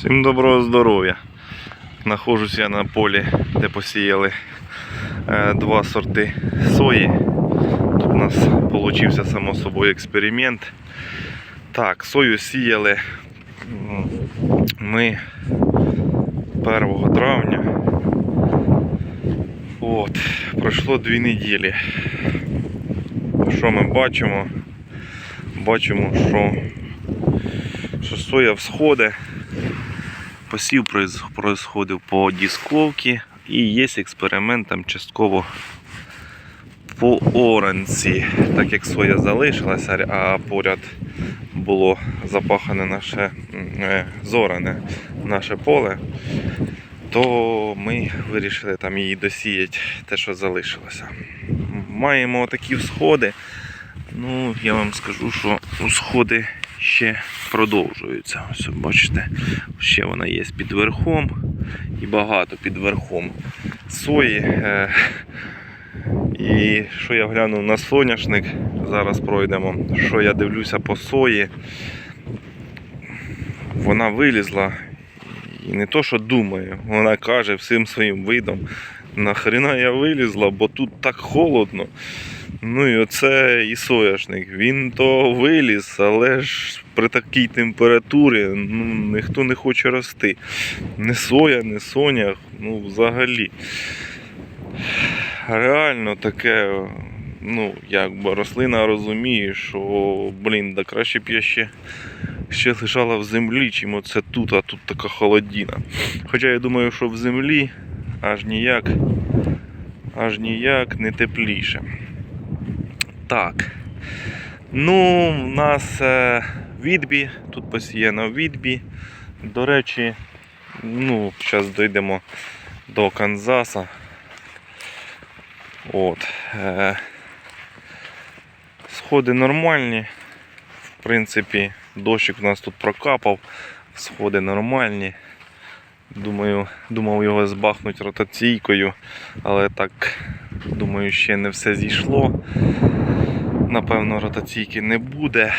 Всім доброго здоров'я. Нахожусь я на полі, де посіяли е, два сорти сої. Тут у нас вийшов само собою експеримент. Так, сою сіяли ми 1 травня. От, пройшло дві неділі. Що ми бачимо? Бачимо, що, що соя всходить. Посів происходив по дисковці і є експеримент там частково по оранці. Так як соя залишилася, а поряд було запахане наше е, зоране наше поле, то ми вирішили там її досіяти, те, що залишилося. Маємо такі всходи. Ну, я вам скажу, що сходи ще продовжуються. Ось бачите, ще вона є під верхом і багато під верхом сої. Е, І що я глянув на соняшник, зараз пройдемо. Що я дивлюся по сої, вона вилізла. І не то, що думаю, вона каже всім своїм видом, нахрена я вилізла, бо тут так холодно. Ну і оце і соняшник. Він то виліз, але ж при такій температурі ну, ніхто не хоче рости. Не соя, не соня, ну взагалі. Реально таке, ну, якби рослина розуміє, що, блін, да краще б я ще, ще лежала в землі, чим оце тут, а тут така холодіна. Хоча я думаю, що в землі аж ніяк, аж ніяк не тепліше. Так. Ну, у нас е, відбі, тут посіяно відбі. До речі, ну, зараз дійдемо до Канзаса. От. Е, сходи нормальні. В принципі, дощик у нас тут прокапав, сходи нормальні. Думаю, думав його збахнути ротаційкою, але так, думаю, ще не все зійшло. Напевно, ротаційки не буде.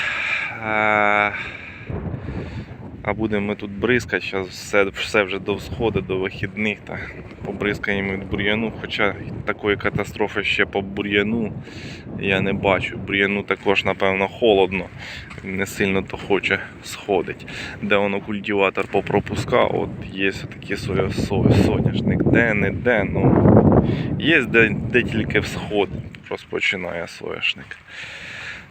А, будемо ми тут бризкати. Зараз все, все вже до всходу, до вихідних та побризкаємо від бур'яну. Хоча такої катастрофи ще по бур'яну я не бачу. Бур'яну також, напевно, холодно. Не сильно то хоче сходить. Де воно культиватор попропускав, от є соя, соняшник. Де не де, ну є де, де тільки всход розпочинає соняшник.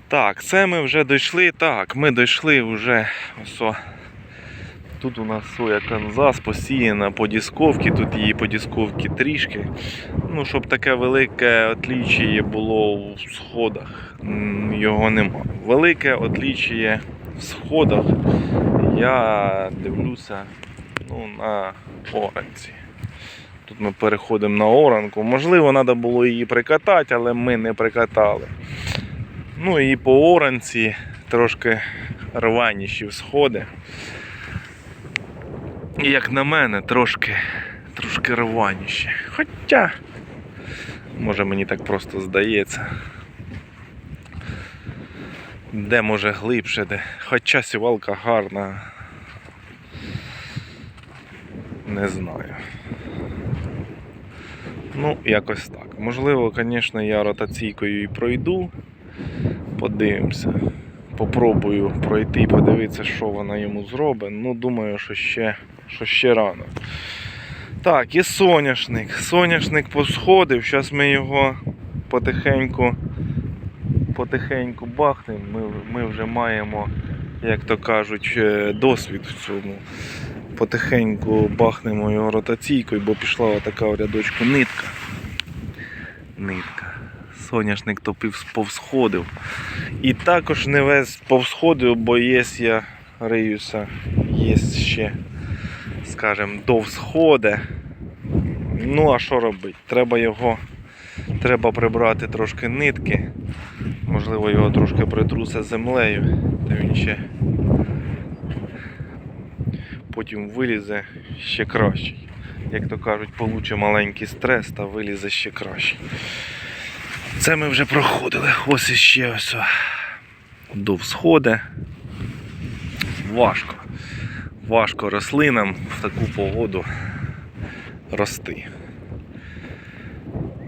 Так, це ми вже дійшли. Так, ми дійшли вже ось. Тут у нас соя Канзас посіяна по дисковці, тут її по дисковці трішки. Ну, щоб таке велике отлічіє було у сходах, його нема. Велике отлічіє в сходах я дивлюся ну, на оранці. Тут ми переходимо на оранку. Можливо, треба було її прикатати, але ми не прикатали. Ну і по оранці трошки рваніші всходи. Як на мене, трошки, трошки рваніші. Хоча, може мені так просто здається. Де може глибше, де. Хоча сівалка гарна. Не знаю. Ну, якось так. Можливо, звісно, я ротаційкою і пройду. Подивимося. Попробую пройти і подивитися, що вона йому зробить. Ну, думаю, що ще, що ще рано. Так, і соняшник. Соняшник посходив. Зараз ми його потихеньку, потихеньку бахнемо. Ми, ми вже маємо, як то кажуть, е, досвід в цьому. Потихеньку бахнемо його ротаційкою, бо пішла така в рядочку нитка. Нитка. Соняшник топив повсходив. І також не весь повсходив, бо є я риюся, є ще, скажімо, до всходи. Ну а що робити? Треба його, треба прибрати трошки нитки. Можливо, його трошки притруся землею, та він ще потім вилізе ще кращий. Як то кажуть, получить маленький стрес та вилізе ще кращий. Це ми вже проходили. Ось іще ось до всходи. Важко. Важко рослинам в таку погоду рости.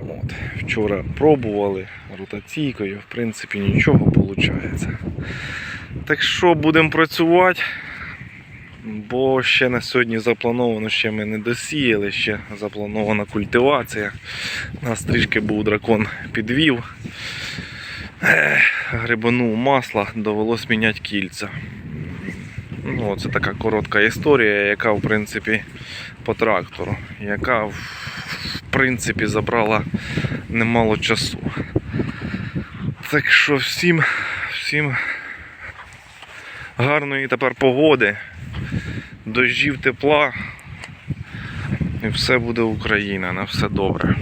От. Вчора пробували ротаційкою, в принципі, нічого виходить. Так що будемо працювати, бо ще на сьогодні заплановано, ще ми не досіяли, ще запланована культивація. Нас трішки був дракон підвів. Грибанув масла, довелось міняти кільця. Ну, це така коротка історія, яка в принципі по трактору, яка в принципі забрала немало часу. Так що всім, всім гарної тепер погоди, дощів тепла. І все буде Україна, на все добре.